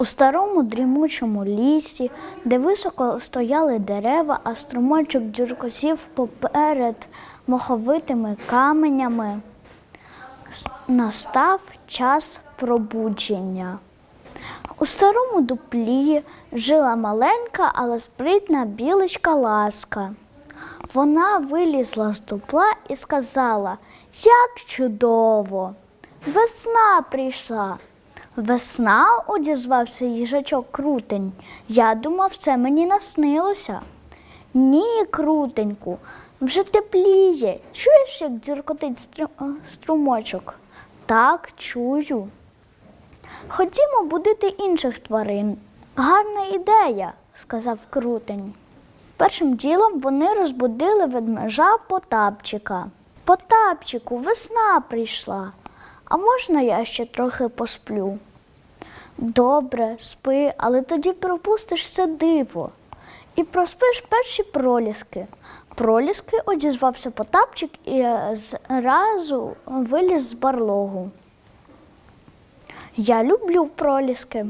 У старому дрімучому лісі, де високо стояли дерева, а струмочок дзюркосів поперед моховитими каменями, настав час пробудження. У старому дуплі жила маленька, але спритна білочка Ласка. Вона вилізла з дупла і сказала, як чудово! Весна прийшла. Весна, одізвався їжачок крутень. Я думав, це мені наснилося. Ні, крутеньку, вже тепліє. Чуєш, як дзюркотить струмочок? Так, чую. Ходімо будити інших тварин. Гарна ідея, сказав крутень. Першим ділом вони розбудили ведмежа Потапчика. Потапчику, весна прийшла. А можна я ще трохи посплю? Добре, спи, але тоді пропустиш це диво. І проспиш перші проліски. Проліски одізвався Потапчик і е, зразу виліз з барлогу. Я люблю проліски.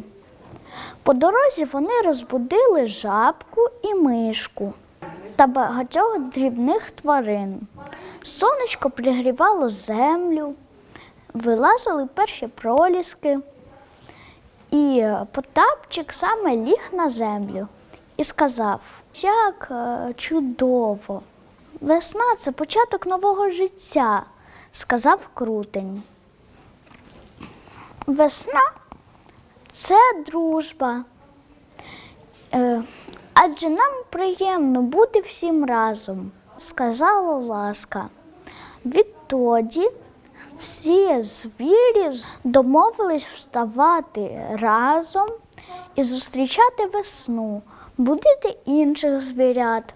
По дорозі вони розбудили жабку і мишку та багатьох дрібних тварин. Сонечко пригрівало землю, вилазили перші проліски, і Потапчик саме ліг на землю і сказав: Як е, чудово! Весна це початок нового життя, сказав крутень. Весна це дружба. Е, адже нам приємно бути всім разом, сказала ласка. Відтоді всі звірі домовились вставати разом і зустрічати весну, будити інших звірят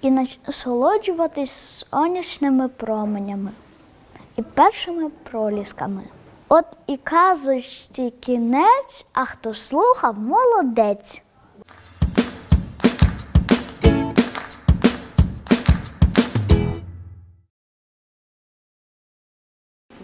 і насолоджуватись сонячними променями і першими пролісками. От і казочці кінець, а хто слухав, молодець.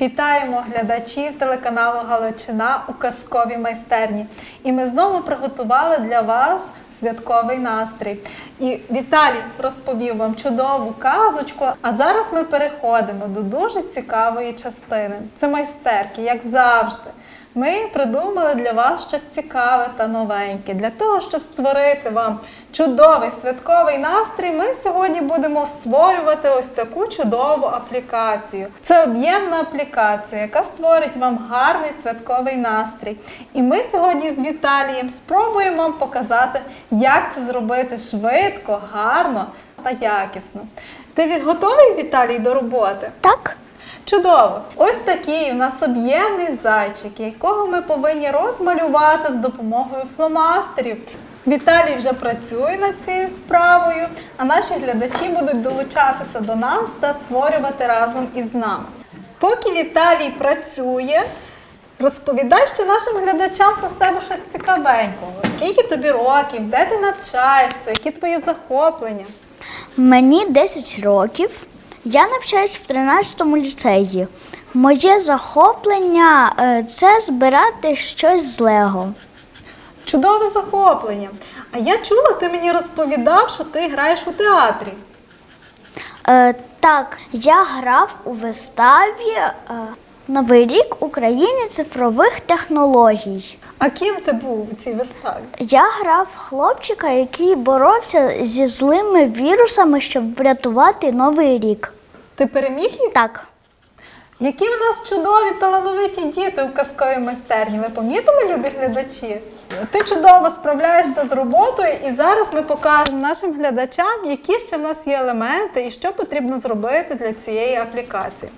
Вітаємо глядачів телеканалу Галичина у казковій майстерні. І ми знову приготували для вас святковий настрій. І Віталій розповів вам чудову казочку. А зараз ми переходимо до дуже цікавої частини. Це майстерки, як завжди. Ми придумали для вас щось цікаве та новеньке. Для того, щоб створити вам чудовий святковий настрій, ми сьогодні будемо створювати ось таку чудову аплікацію. Це об'ємна аплікація, яка створить вам гарний святковий настрій. І ми сьогодні з Віталієм спробуємо вам показати, як це зробити швидко, гарно та якісно. Ти готовий, Віталій, до роботи? Так? Чудово! Ось такий у нас об'ємний зайчик, якого ми повинні розмалювати з допомогою фломастерів. Віталій вже працює над цією справою, а наші глядачі будуть долучатися до нас та створювати разом із нами. Поки Віталій працює, розповідай ще нашим глядачам про себе щось цікавенького. Скільки тобі років, де ти навчаєшся, які твої захоплення? Мені 10 років. Я навчаюсь в 13 ліцеї. Моє захоплення е, це збирати щось з Лего. Чудове захоплення. А я чула, ти мені розповідав, що ти граєш у театрі. Е, так, я грав у виставі е, Новий рік Україні цифрових технологій. А ким ти був у цій виставі? Я грав хлопчика, який боровся зі злими вірусами, щоб врятувати новий рік. Ти переміг їх? Так, Які в нас чудові талановиті діти у казковій майстерні. Ви помітили, любі глядачі? Ти чудово справляєшся з роботою, і зараз ми покажемо нашим глядачам, які ще в нас є елементи і що потрібно зробити для цієї аплікації.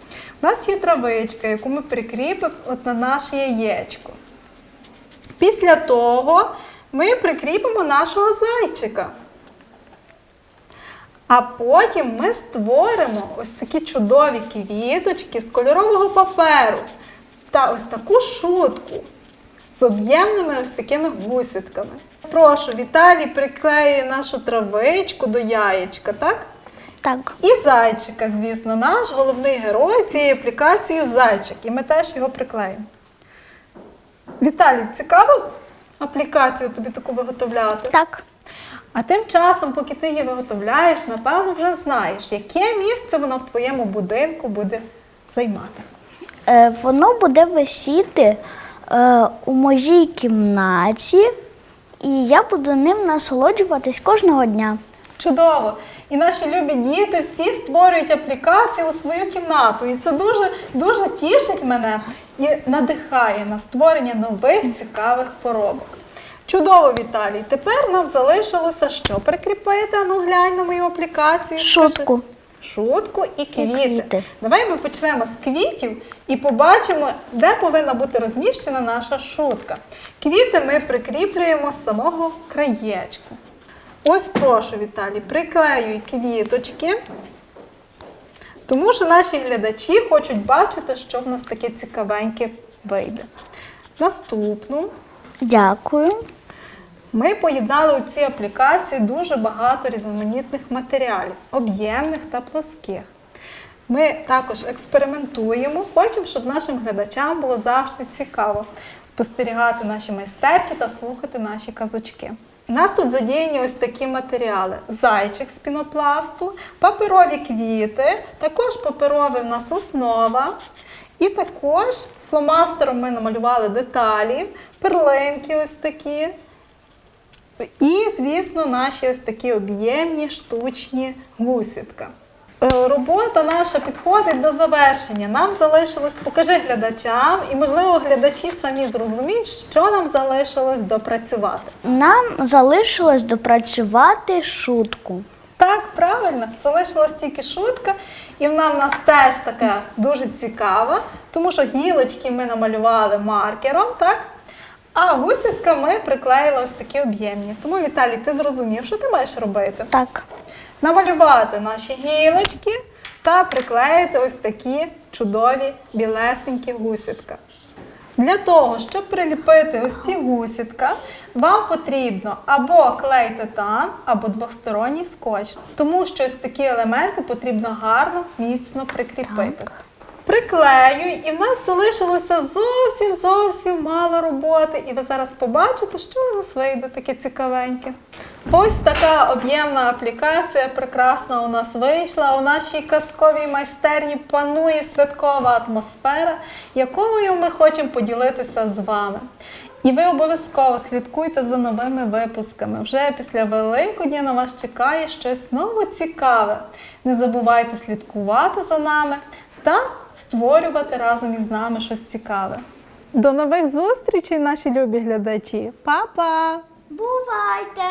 У нас є травичка, яку ми прикріпимо от на наше яєчко. Після того ми прикріпимо нашого зайчика. А потім ми створимо ось такі чудові квіточки з кольорового паперу та ось таку шутку з об'ємними ось такими гусітками. Прошу, Віталій приклеює нашу травичку до яєчка, так? так. І зайчика, звісно, наш головний герой цієї аплікації зайчик. І ми теж його приклеїмо. Віталій, цікаво аплікацію тобі таку виготовляти? Так. А тим часом, поки ти її виготовляєш, напевно, вже знаєш, яке місце вона в твоєму будинку буде займати. Е, воно буде висіти е, у моїй кімнаті, і я буду ним насолоджуватись кожного дня. Чудово! І наші любі діти всі створюють аплікації у свою кімнату. І це дуже дуже тішить мене і надихає на створення нових цікавих поробок. Чудово, Віталій! Тепер нам залишилося що прикріпити? Ану, глянь на мою аплікацію. Шутку. Шутку і квіти. квіти. Давай ми почнемо з квітів і побачимо, де повинна бути розміщена наша шутка. Квіти ми прикріплюємо з самого краєчку. Ось прошу, Віталій, приклеюй квіточки, тому що наші глядачі хочуть бачити, що в нас таке цікавеньке вийде. Наступну Дякую. Ми поєднали у цій аплікації дуже багато різноманітних матеріалів, об'ємних та плоских. Ми також експериментуємо, хочемо, щоб нашим глядачам було завжди цікаво спостерігати наші майстерки та слухати наші казочки. У нас тут задіяні ось такі матеріали: зайчик з пінопласту, паперові квіти, також паперова в нас основа. І також фломастером ми намалювали деталі, перлинки ось такі. І, звісно, наші ось такі об'ємні штучні гусітка. Е, Робота наша підходить до завершення. Нам залишилось, покажи глядачам, і, можливо, глядачі самі зрозуміють, що нам залишилось допрацювати. Нам залишилось допрацювати шутку. Так, правильно, залишилась тільки шутка, і вона в нас теж така дуже цікава, тому що гілочки ми намалювали маркером, так? А гусітка ми приклеїли ось такі об'ємні. Тому, Віталій, ти зрозумів, що ти маєш робити? Так. намалювати наші гілочки та приклеїти ось такі чудові білесенькі гусітка. Для того, щоб приліпити ось ці гусітка, вам потрібно або клей титан, або двосторонній скотч, тому що ось такі елементи потрібно гарно, міцно прикріпити. Так. Приклею, і в нас залишилося зовсім зовсім мало роботи. І ви зараз побачите, що у нас вийде таке цікавеньке. Ось така об'ємна аплікація прекрасна у нас вийшла. У нашій казковій майстерні панує святкова атмосфера, якою ми хочемо поділитися з вами. І ви обов'язково слідкуйте за новими випусками. Вже після Великодня на вас чекає щось знову цікаве. Не забувайте слідкувати за нами та створювати разом із нами щось цікаве. До нових зустрічей, наші любі глядачі! Па-па! Бувайте!